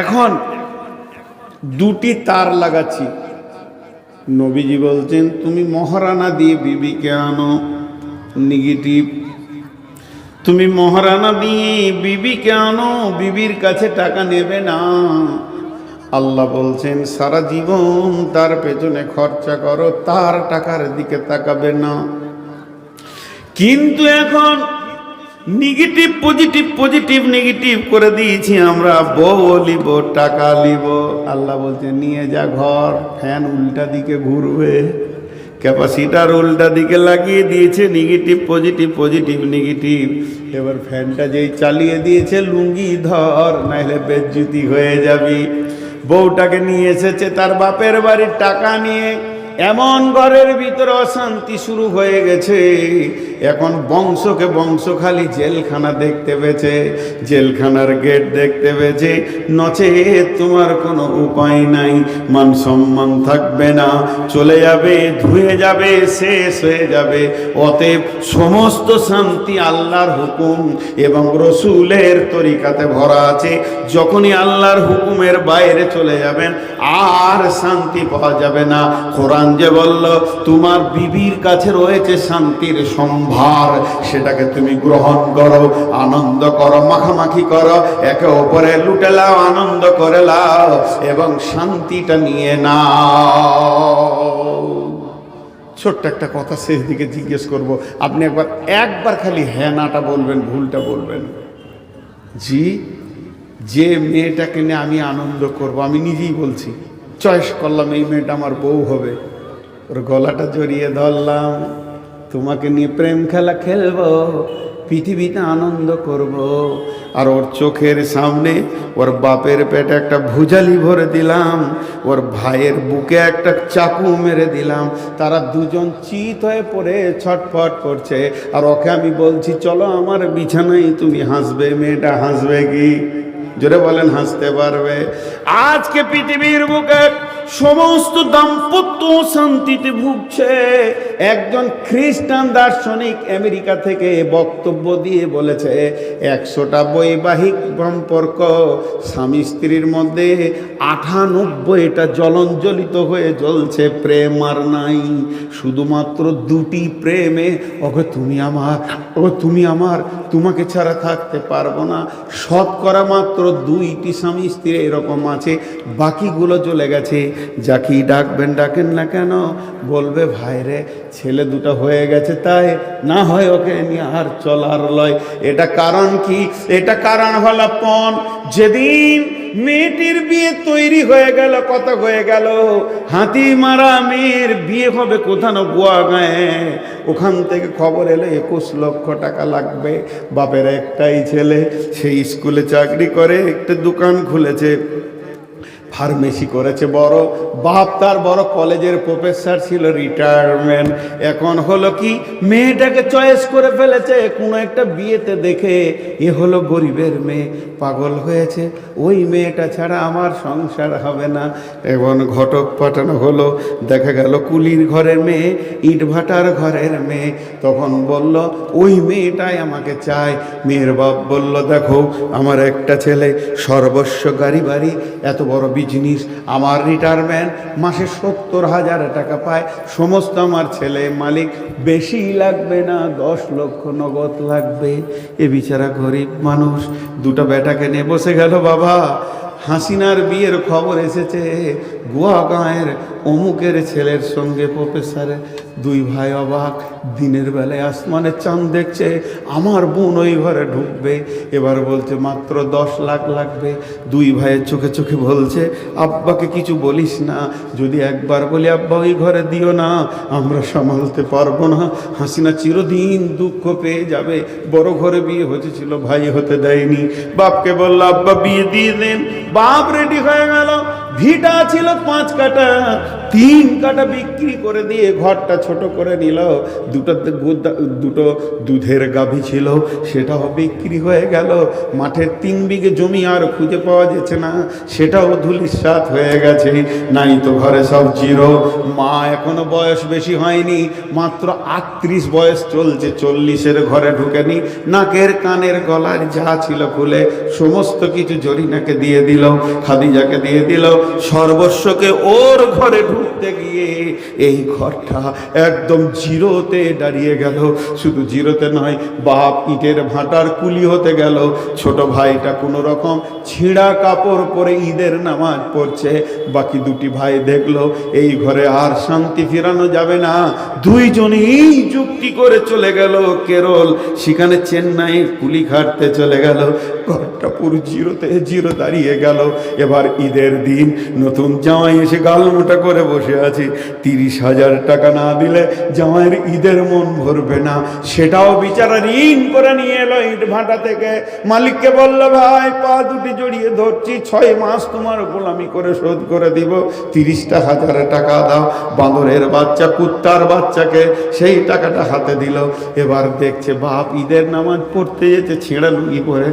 এখন দুটি তার লাগাচ্ছি। নবীজি বলছেন, তুমি মহারানা দিয়ে বিবিকে আনো নেগেটিভ তুমি মহারানা দিয়ে বিবিকে আনো, বিবির কাছে টাকা নেবে না। আল্লাহ বলছেন, সারা জীবন তার পেছনে খরচা করো, তার টাকার দিকে তাকাবে না। কিন্তু এখন নেগেটিভ পজিটিভ পজিটিভ নেগেটিভ করে দিয়েছি আমরা। বউ লিব, টাকা লিব। আল্লাহ বলছে, নিয়ে যা ঘর, ফ্যান উল্টা দিকে ঘুরবে। ক্যাপাসিটার উল্টা দিকে লাগিয়ে দিয়েছে নেগেটিভ পজিটিভ পজিটিভ নেগেটিভ এবার ফ্যানটা যেই চালিয়ে দিয়েছে, লুঙ্গি ধর নাহলে বেজ্জুতি হয়ে যাবি। বউটাকে নিয়ে এসেছে তার বাপের বাড়ির টাকা নিয়ে। এমন ঘরের ভিতরে অশান্তি শুরু হয়ে গেছে। এখন বংশকে বংশ খালি জেলখানা দেখতে পেয়েছে, জেলখানার গেট দেখতে পেয়েছে। নচে তোমার কোনো উপায় নাই, মান সম্মান থাকবে না। চলে যাবে, ধুয়ে যাবে, শেষ হয়ে যাবে। অতএব সমস্ত শান্তি আল্লাহর হুকুম এবং রসুলের তরিকাতে ভরা আছে। যখনই আল্লাহর হুকুমের বাইরে চলে যাবেন, আর শান্তি পাওয়া যাবে না। কোরআন যে বলল, তোমার বিবির কাছে রয়েছে শান্তির সম্ভার সেটাকে তুমি গ্রহণ করো, আনন্দ করো, মাখামাখি করো, একে অপরে লুটে লাও, আনন্দ করে লাও, এবং শান্তিটা নিয়ে নাও। ছোট্ট একটা কথা শেষ দিকে জিজ্ঞেস করব। আপনি একবার একবার খালি হ্যাঁ নাটা বলবেন, ভুলটা বলবেন। জি, যে মেয়েটাকে নিয়ে আমি আনন্দ করব, আমি নিজেই বলছি, চয়েস করলাম, এই মেয়েটা আমার বউ হবে। ওর গলাটা জড়িয়ে ধরলাম। তোমাকে নিয়ে প্রেম খেলা খেলব, পৃথিবীতে আনন্দ করব। আর ওর চোখের সামনে ওর বাপের পেটে একটা ভুজালি ভরে দিলাম, ওর ভাইয়ের বুকে একটা চাকু মেরে দিলাম। তারা দুজন চিত হয়ে পড়ে, ছটফট করছে। আর ওকে আমি বলছি, চলো আমার বিছানায় তুমি হাসবে, মেয়েটা হাসবে কি? জোরে বলেন, হাসতে পারবে। আজকে পৃথিবীর বুকে সমস্ত দাম্পত্য শান্তিতে ভুগছে। একজন খ্রিস্টান দার্শনিক আমেরিকা থেকে বক্তব্য দিয়ে বলেছে, একশোটা বৈবাহিক সম্পর্ক, স্বামী স্ত্রীর মধ্যে আঠানব্বইটা জ্বলঞ্জলিত হয়ে জ্বলছে, প্রেম আর নাই। শুধুমাত্র দুটি প্রেমে ওকে তুমি আমার ও তুমি আমার, তোমাকে ছাড়া থাকতে পারব না। শতকরা মাত্র দুইটি স্বামী স্ত্রী এরকম আছে, বাকিগুলো চলে গেছে। যাকেই ডাকবেন, ডাকেন না কেন? বলবে ভাইরে ছেলে দুটো হয়ে গেছে তাই। না হয় ওকে নিয়ে আর চলার লয়। এটা কারণ কি? এটা কারণ হলো পণ। যেদিন মেয়েটির বিয়ে তৈরি হয়ে গেল কত হয়ে গেল, হাতি মারা মেয়ের বিয়ে হবে কোথানো গোয়া গায়ে ওখান থেকে খবর এলো, একুশ লক্ষ টাকা লাগবে। বাপের একটাই ছেলে, সেই স্কুলে চাকরি করে, একটা দোকান খুলেছে। ফার্মেসি করেছে বড়। বাপ তার বড় কলেজের প্রফেসর ছিল রিটায়ারমেন্ট এখন হলো কি, মেয়েটাকে চয়েস করে ফেলেছে, কোনো একটা বিয়েতে দেখে এ হলো গরিবের মেয়ে, পাগল হয়েছে। ওই মেয়েটা ছাড়া আমার সংসার হবে না। এখন ঘটক পাঠানো হলো, দেখা গেল কুলির ঘরের মেয়ে, ইট ভাটার ঘরের মেয়ে। তখন বলল, ওই মেয়েটাই আমাকে চায়। মেয়ের বাপ বলল, দেখো, আমার একটা ছেলে, সর্বস্ব গাড়ি বাড়ি, এত বড় বিজনেস আমার রিটায়ারমেন্ট মাসে সত্তর হাজার টাকা পায়। সমস্ত আমার ছেলে মালিক বেশি লাগবে না, দশ লক্ষ নগদ লাগবে। এ বিচারা গরিব মানুষ, দুটা বেটাকে নিয়ে বসে গেল বাবা। হাসিনার বিয়ের খবর এসেছে। গুয়া গাঁয়ের অমুকের ছেলের সঙ্গে প্রফেসরের দুই ভাই অবাক, দিনের বেলায় আসমানে চাঁদ দেখছে, আমার বোন ওই ঘরে ঢুকবে। এবার বলছে, মাত্র দশ লাখ লাগবে। দুই ভাইয়ের চোখে চোখে বলছে, আব্বাকে কিছু বলিস না, যদি একবার বলি, আব্বা, ওই ঘরে দিও না, আমরা সামালতে পারব না। হাসিনা চিরদিন দুঃখ পেয়ে যাবে। বড় ঘরে বিয়ে হয়েছিল, ভাই হতে দেয়নি। বাপকে বলল, আব্বা, বিয়ে দিয়ে দেন। বাপ রেডি হয়ে গেল। ভিটা ছিল পাঁচ কাটা তিন কাটা বিক্রি করে দিয়ে ঘরটা ছোট করে নিল। দুটো দুটো দুধের গাভী ছিল, সেটাও বিক্রি হয়ে গেল। মাঠের তিন বিঘে জমি আর খুঁজে পাওয়া যাচ্ছে না, সেটাও ধুলির ধুলিসাত হয়ে গেছে। নাই তো ঘরে সব জিরো। মা এখনও বয়স বেশি হয়নি, মাত্র আটত্রিশ বয়স চলছে। চল্লিশের ঘরে ঢুকেনি, নাকের কানের গলার যা ছিল খুলে। সমস্ত কিছু জরিনাকে দিয়ে দিল, খাদিজাকে দিয়ে দিল। সর্বস্বকে ওর ঘরে ঢুকতে গিয়ে এই ঘরটা একদম জিরোতে দাঁড়িয়ে গেল। শুধু জিরোতে নয়, বাপ ইটের ভাটার কুলি হতে গেল। ছোট ভাইটা কোনো রকম ছিঁড়া কাপড় পরে ঈদের নামাজ পড়ছে। বাকি দুটি ভাই দেখল, এই ঘরে আর শান্তি ফেরানো যাবে না। দুইজনেই যুক্তি করে চলে গেল কেরল। সেখানে চেন্নাই কুলি খাটতে চলে গেল। ঘরটা পুরো জিরোতে জিরো দাঁড়িয়ে গেল। এবার ঈদের দিন নতুন জামাই এসে গালমোটা করে বসে আছি। তিরিশ হাজার টাকা না দিলে জামাইয়ের ঈদের মন ভরবে না। সেটাও বিচারা ঋণ করে নিয়ে এলো ইট ভাটা থেকে। মালিককে বলল, ভাই, পা দুটি জড়িয়ে ধরছি। ছয় মাস তোমার গোলামি করে শোধ করে দিব। তিরিশটা হাজার টাকা দাও। বাঁদরের বাচ্চা, কুত্তার বাচ্চাকে সেই টাকাটা হাতে দিল। এবার দেখছে বাপ ঈদের নামাজ পড়তে যেতে ছেঁড়া লুঙ্গি পরে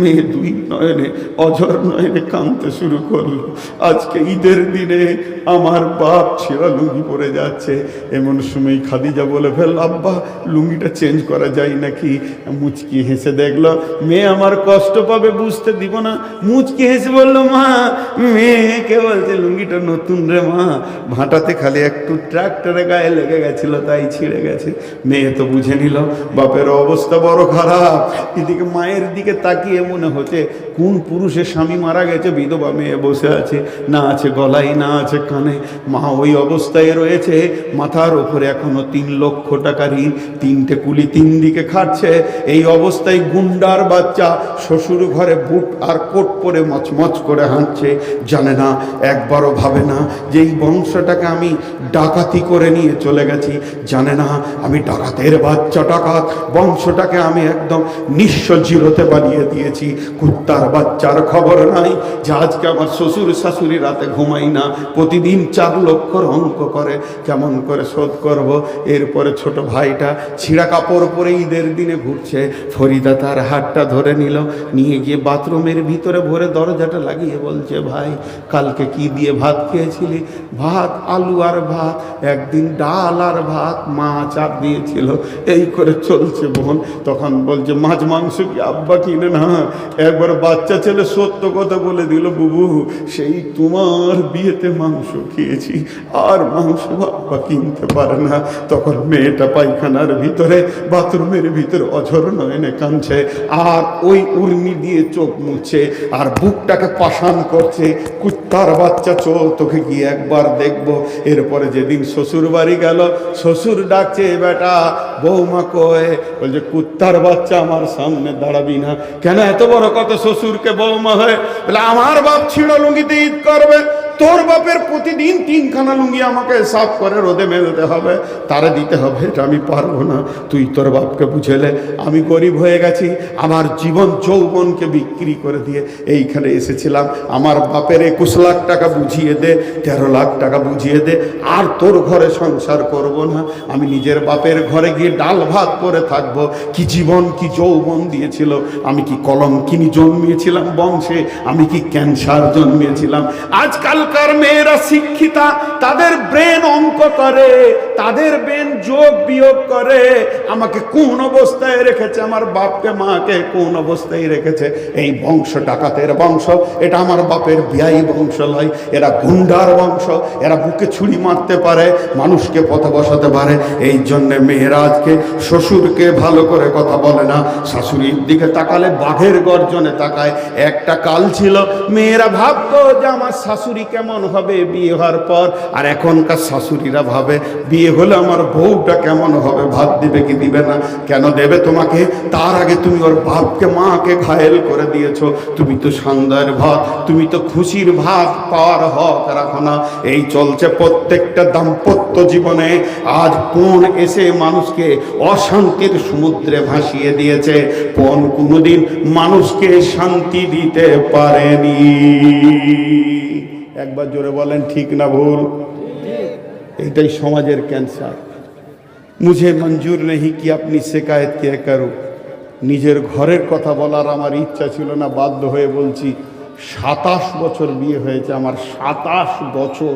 মেয়ে দুই নয়নে, অঝর নয়নে কাঁদতে শুরু করল। আজকে ঈদের দিনে আমার বাপ, ছেঁড়া লুঙ্গি পরে যাচ্ছে। এমন সময় খাদিজা বলে, ফেল, আব্বা, লুঙ্গিটা চেঞ্জ করা যায় নাকি? মুচকি হেসে দেখল, মেয়ে আমার কষ্ট পাবে, বুঝতে দিব না। মুচকি হেসে বলল, মা, মেয়েকে বলছে লুঙ্গিটা নতুন রে, মা। ভাটাতে খালি একটু ট্রাক্টরে গায়ে লেগে গেছিল, তাই ছিঁড়ে গেছে। মেয়ে তো বুঝে নিল, বাপের অবস্থা বড় খারাপ। এদিকে মায়ের দিকে তাকিয়ে মনে হচ্ছে, কোন পুরুষের স্বামী মারা গেছে, বিধবা মেয়ে বসে আছে, না আছে গলায়, না আছে কানে। মা ওই অবস্থায় রয়েছে। মাথার ওপরে এখনও তিন লক্ষ টাকা ঋণ, তিনটে কুলি তিন দিকে খাচ্ছে এই অবস্থায় গুন্ডার বাচ্চা শ্বশুর ঘরে বুট আর কোট পরে মচমচ করে হাঁটছে। জানে না, একবারও ভাবে না যে এই বংশটাকে আমি ডাকাতি করে নিয়ে চলে গেছি। জানে না, আমি ডাকাতের বাচ্চা ডাকাত। বংশটাকে আমি একদম নিঃস্ব জিরোতে বানিয়ে দিয়েছি। কুত্তার বাচ্চার খবর নাই যে আজকে আমার শ্বশুর শাশুড়ি রাতে ঘুমাই না। প্রতিদিন চার লক্ষর অঙ্ক করে, কেমন করে শোধ করব? এরপরে ছোট ভাইটা ছিঁড়া কাপড় পরে ঈদের দিনে ঘুরছে। ফরিদা তার হাতটা ধরে নিল, নিয়ে গিয়ে বাথরুমের ভিতরে ভরে দরজাটা লাগিয়ে বলছে, ভাই, কালকে কি দিয়ে ভাত খেয়েছিলি? ভাত, আলু আর ভাত, একদিন ডাল আর ভাত, মাছ আর দিয়েছিল। এই করে চলছে বোন। তখন বলছে, মাছ, মাংস কি আব্বা কিনে না? একবার বাচ্চা ছেলে সত্য কথা বলে দিল, বুবু, সেই তোমার বিয়েতে মাংস খেয়েছি। আর মাংস আব্বা কিনতে পারে না। তখন মেয়েটা পায়খানার ভিতরে, বাথরুমের ভিতরে অঝর নয়নে কাঁদছে, আর ওই উর্মি দিয়ে চোখ মুছছে আর বুকটাকে পাশান করছে, কুত্তার বাচ্চা, চল তোকে গিয়ে একবার দেখব। এরপরে যেদিন শ্বশুর বাড়ি গেল, শ্বশুর ডাকছে, বেটা, বৌমা কয়ে? বলছে, কুত্তার বাচ্চা আমার সামনে দাঁড়াবি না। কেন এত বড় কত শ্বশুরকে বৌমা হয়? বলে, আমার বাপ ছিঁড়ো লুঙ্গিতে ঈদ করবে। তোর বাপের প্রতিদিন তিনখানা লুঙ্গি আমাকে সাফ করে রোদে মেলতে হবে, তারা দিতে হবে, এটা আমি পারব না। তুই তোর বাপকে বুঝেলে, আমি গরিব হয়ে গেছি, আমার জীবন যৌবনকে বিক্রি করে দিয়ে এইখানে এসেছিলাম। আমার বাপের একুশ লাখ টাকা বুঝিয়ে দে, তেরো লাখ টাকা বুঝিয়ে দে, আর তোর ঘরে সংসার করব না। আমি নিজের বাপের ঘরে গিয়ে ডাল ভাত করে থাকব। কি জীবন, কি যৌবন দিয়েছিল? আমি কি কলম কিনি জন্মিয়েছিলাম বংশে? আমি কি ক্যান্সার জন্মিয়েছিলাম? আজকালকার মেয়েরা শিক্ষিতা, তাদের ব্রেন অঙ্ক করে, তাদের ব্রেন যোগ বিয়োগ করে। আমাকে কোন অবস্থায় রেখেছে? আমার বাপকে, মাকে কোন অবস্থায় রেখেছে? এই বংশ ডাকাতের বংশ, এটা আমার বাপের বিয়াই বংশ নয় এরা গুন্ডার বংশ, এরা বুকে ছুরি মারতে পারে, মানুষকে পথে বসাতে পারে। এই জন্যে মেয়েরা আজকে শ্বশুরকে ভালো করে কথা বলে না। শাশুড়ির দিকে তাকালে বাঘের গর্জনে তাকায়। একটা কাল ছিল, মেয়েরা ভাবতো যে আমার শাশুড়ি কেমন হবে বিয়ে হওয়ার পর? আর এখনকার শাশুড়িরা ভাবে, বিয়ে হলে আমার বউটা কেমন হবে? ভাত দিবে কি দিবে না? কেন দেবে তোমাকে? তার আগে তুমি ওর বাপকে, মাকে ঘায়েল করে দিয়েছ। তুমি তো সন্ধ্যার ভাত, তুমি তো খুশির ভাত পাওয়ার হক রাখো না। এই চলছে প্রত্যেকটা দাম্পত্য জীবনে। আজ কোন এসে মানুষকে অশান্তির সমুদ্রে ভাসিয়ে দিয়েছে। কোন কোনোদিন মানুষকে শান্তি দিতে পারেনি। একবার জোরে বলেন, ঠিক না ভুল? এটাই সমাজের ক্যান্সার। মুঝে মঞ্জুর নেই কি আপনি শেকায়ত কে করো? নিজের ঘরের কথা বলার আমার ইচ্ছা ছিল না, বাধ্য হয়ে বলছি, সাতাশ বছর বিয়ে হয়েছে, আমার সাতাশ বছর।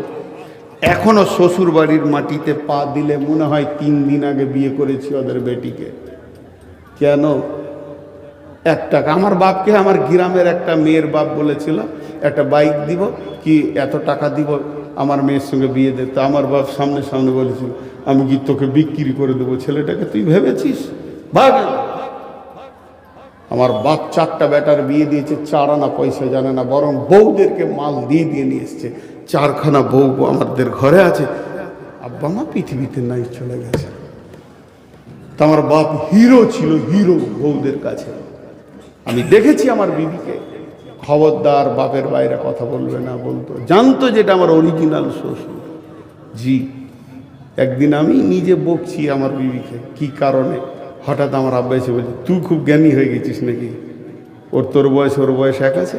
এখনও শ্বশুর বাড়ির মাটিতে পা দিলে মনে হয় তিন দিন আগে বিয়ে করেছি ওদের বেটিকে। কেন? এক টাকা। আমার বাপকে আমার গ্রামের একটা মেয়ের বাপ বলেছিল, একটা বাইক দিব, কি এত টাকা দিব? আমার মেয়ের সঙ্গে বিয়ে দে। তো আমার বাপ সামনে সামনে বলেছিল, আমি কি তোকে বিক্রি করে দেবো ছেলেটাকে? তুই ভেবেছিস? ভাগ আমার বাপ চারটা বেটার বিয়ে দিয়েছে চার আনা পয়সা জানে না, বরং বউদেরকে মাল দিয়ে দিয়ে নিয়ে এসছে। চারখানা বউ আমাদের ঘরে আছে। আব্বা মা পৃথিবীতে নাই, চলে গেছে। তা আমার বাপ হিরো ছিল হিরো বউদের কাছে। আমি দেখেছি আমার বিবিকে। খবরদার, বাপের বাইরে কথা বলবে না, বলতো। জানতো যেটা আমার অরিজিনাল শ্বশুর। জি, একদিন আমি নিজে বকছি আমার বিবিকে, কি কারণে? হঠাৎ আমার আব্বা এসে বলছে, তুই খুব জ্ঞানী হয়ে গেছিস নাকি? ওর তোর বয়স, ওর বয়স এক আছে?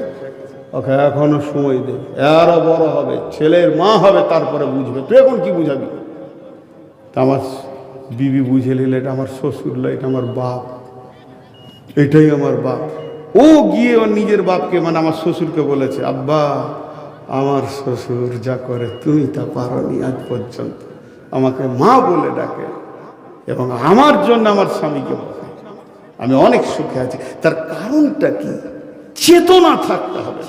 ওকে, এখনও সময় দে। আরও বড় হবে, ছেলের মা হবে, তারপরে বুঝবে। তুই এখন কি বুঝাবি? তা আমার বিবি বুঝে নিলে এটা আমার শ্বশুর, এটা আমার বাপ। এটাই আমার বাপ। ও গিয়ে ওর নিজের বাপকে মানে আমার শ্বশুরকে বলেছে, আব্বা, আমার শ্বশুর যা করে তুমি তা পারনি আজ পর্যন্ত। আমাকে মা বলে ডাকে এবং আমার জন্য আমার স্বামীকে আমি অনেক সুখে আছি। তার কারণটা কি? চেতনা থাকতে হবে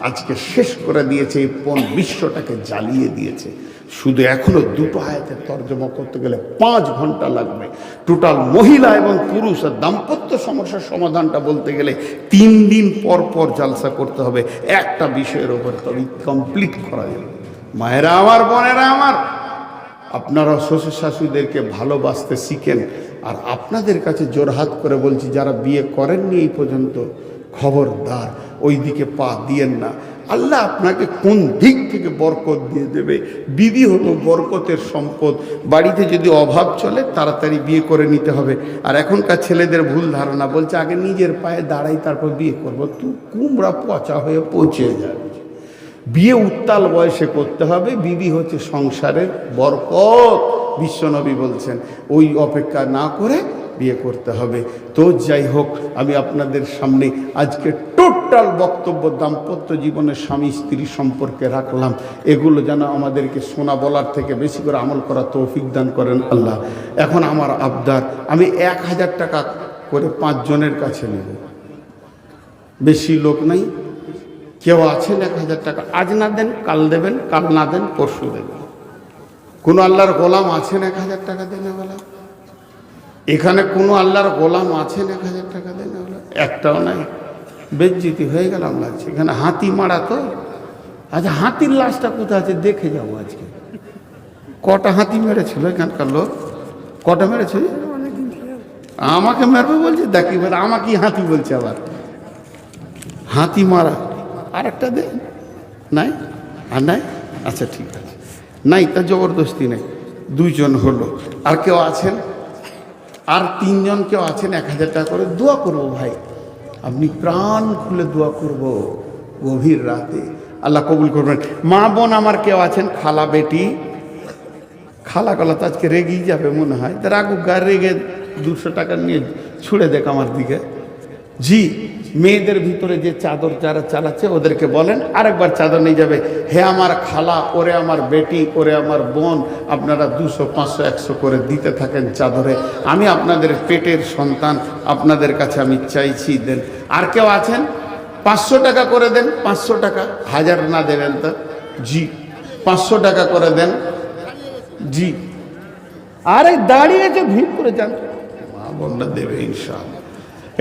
আজকে শেষ করে দিয়েছে, এই পণ বিশ্বটাকে জ্বালিয়ে দিয়েছে। শুধু এখনও দুটো আয়াতের তর্জমা করতে গেলে পাঁচ ঘণ্টা লাগবে। টোটাল মহিলা এবং পুরুষ আর দাম্পত্য সমস্যার সমাধানটা বলতে গেলে তিন দিন পর পর জালসা করতে হবে। একটা বিষয়ের ওপরে তবে কমপ্লিট করা যাবে। মায়েরা আমার, বোনেরা আমার, আপনারা শ্বশুর শাশুড়িদেরকে ভালোবাসতে শিখেন। আর আপনাদের কাছে জোরহাত করে বলছি, যারা বিয়ে করেননি এই পর্যন্ত খবরদার ওই দিকে পা দিয়েন না। আল্লাহ আপনাকে কোন দিক থেকে বরকত দিয়ে দেবে? বিবি হলো বরকতের সম্পদ। বাড়িতে যদি অভাব চলে, তাড়াতাড়ি বিয়ে করে নিতে হবে। আর এখনকার ছেলেদের ভুল ধারণা, বলছে আগে নিজের পায়ে দাঁড়াই, তারপর বিয়ে করব। তুই কুমড়া পচা হয়ে পচে যাবে। বিয়ে উত্তাল বয়সে করতে হবে। বিবি হচ্ছে সংসারের বরকত, বিশ্বনবী বলছেন। ওই অপেক্ষা না করে বিয়ে করতে হবে। তো যাই হোক, আমি আপনাদের সামনে আজকে টোটাল বক্তব্য দাম্পত্য জীবনের স্বামী স্ত্রী সম্পর্কে রাখলাম। এগুলো যেন আমাদেরকে শোনা বলার থেকে বেশি করে আমল করা তৌফিক দান করেন আল্লাহ। এখন আমার আবদার, আমি এক হাজার টাকা করে পাঁচজনের কাছে নেব। বেশি লোক নাই। কেউ আছেন এক হাজার টাকা? আজ না দেন, কাল দেবেন, কাল না দেন, পরশু দেবেন। কোনো আল্লাহর গোলাম আছেন এক হাজার টাকা দেনে বলা? এখানে কোনো আল্লাহর গোলাম আছেন এক হাজার টাকা দেনে বলা? একটাও নাই। বেজ্জিতি হয়ে গেলাম লাগছে। এখানে হাতি মারা তো? আচ্ছা হাতির লাশটা কোথায় আছে? দেখে যাব আজকে। কটা হাতি মেরেছিল এখানকার লোক? কটা মেরেছে? আমাকে মারবে বলছে? দেখি এবার আমাকেই হাতি বলছে আবার। হাতি মারা। আর একটা দে। নাই? আর নাই? আচ্ছা ঠিক আছে। নাই, তা জবরদস্তি নেই। দুইজন হলো। আর কেউ আছেন? আর তিনজন কেউ আছেন? এক হাজার টাকা করে। দোয়া করব ভাই। আপনি প্রাণ খুলে দোয়া করব গভীর রাতে। আল্লাহ কবুল করবেন। মা বোন আমার কেউ আছেন? খালা বেটি। খালা কলা তো আজকে রেগেই যাবে মনে হয়। তারা রাগুক গা রেগে দুশো টাকা নিয়ে ছুঁড়ে দেখ আমার দিকে। জি মেয়েদের ভিতরে যে চাদর যারা চালাচ্ছে, ওদেরকে বলেন, আরেকবার চাদর নিয়ে যাবে। হে আমার খালা, ওরে আমার বেটি, ওরে আমার বোন, আপনারা দুশো, পাঁচশো, একশো করে দিতে থাকেন চাদরে। আমি আপনাদের পেটের সন্তান, আপনাদের কাছে আমি চাইছি দেন। আর কেউ আছেন? পাঁচশো টাকা করে দেন, পাঁচশো টাকা। হাজার না দেবেন তো? জি, পাঁচশো টাকা করে দেন। জি। আরে দাঁড়িয়েছে ভিড় করে যান। মা বোনরা দেবে ইনশাআল্লাহ।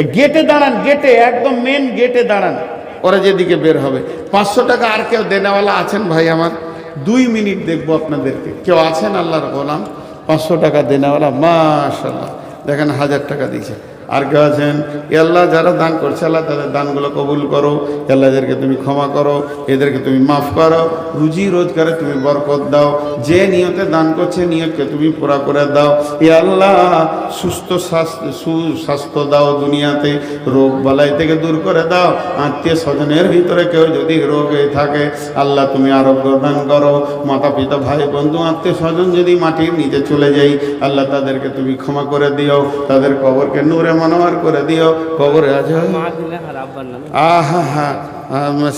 গেটে দাঁড়ান গেটে একদম মেন গেটে দাঁড়ান। ওরা যেদিকে বের হবে। পাঁচশো টাকা আর কেউ দেনেওয়ালা আছেন ভাই আমার? দুই মিনিট দেখব আপনাদেরকে। কেউ আছেন আল্লাহর গোলাম? পাঁচশো টাকা দেনেওয়ালা মাশাল্লাহ দেখেন হাজার টাকা দিয়েছে। আর কেউ আছেন আল্লাহ যারা দান করছে, আল্লাহ তাদের দানগুলো কবুল করো। আল্লাহ এদেরকে তুমি ক্ষমা করো, এদেরকে তুমি মাফ করো। রুজি রোজগারে তুমি বরকত দাও। যে নিয়তে দান করছে, নিয়তকে তুমি পুরা করে দাও। এ আল্লাহ, সুস্থ স্বাস্থ্য, সুস্বাস্থ্য দাও দুনিয়াতে। রোগ বালাই থেকে দূর করে দাও। আত্মীয় স্বজনের ভিতরে কেউ যদি রোগে থাকে, আল্লাহ তুমি আরোগ্য দান করো। মাতা পিতা ভাই বন্ধু আত্মীয় স্বজন যদি মাটির নিচে চলে যাই আল্লাহ তাদেরকে তুমি ক্ষমা করে দিও। তাদের কবরকে নূরে মনোয়ার করে দিও কবরে আজ আহা হা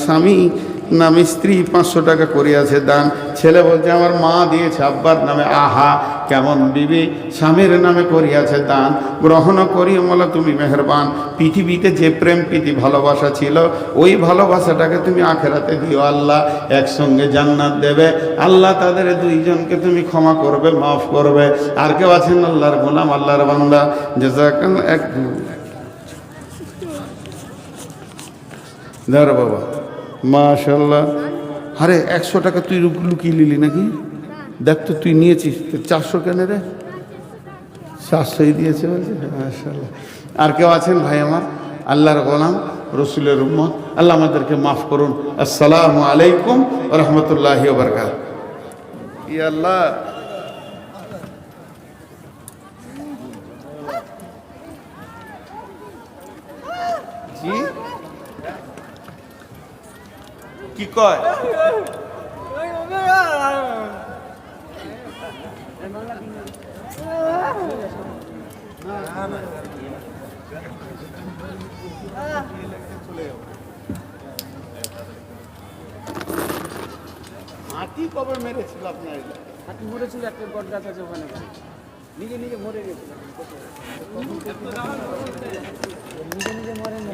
স্বামী নামে স্ত্রী পাঁচশো টাকা করিয়াছে দান। ছেলে বলছে, আমার মা দিয়েছে আব্বার নামে আহা, কেমন বিবি? স্বামীর নামে করিয়াছে দান। গ্রহণ করি বলো তুমি মেহরবান। পৃথিবীতে যে প্রেম প্রীতি ভালোবাসা ছিল, ওই ভালোবাসাটাকে তুমি আখেরাতে দিও আল্লাহ। একসঙ্গে জান্নাত দেবে। আল্লাহ তাদের দুইজনকে তুমি ক্ষমা করবে, মাফ করবে। আর কেউ আছেন আল্লাহর গোলাম, আল্লাহর বান্দা। যে এক ধর বাবা। মাশাল্লাহ আরে, একশো টাকা তুই লুকিয়ে নিলি নাকি? দেখ তো, তুই নিয়েছিস। চারশো কেন রে? চারশোই দিয়েছে বলছে। মাশাল্লাহ আর কেউ আছেন ভাই আমার? আল্লাহর গোলাম, রসুলের উম্মত। আল্লাহ আমাদেরকে মাফ করুন। আসসালামু আলাইকুম রহমতুল্লাহ বরকাত ই আল্লাহ জি কি কয়? হাতি কবে মেরেছিল আপনার? হাতি মরেছিল একটা বট গাছ আছে ওখানে। নিজে নিজে মরে গেছিল। নিজে নিজে মরে না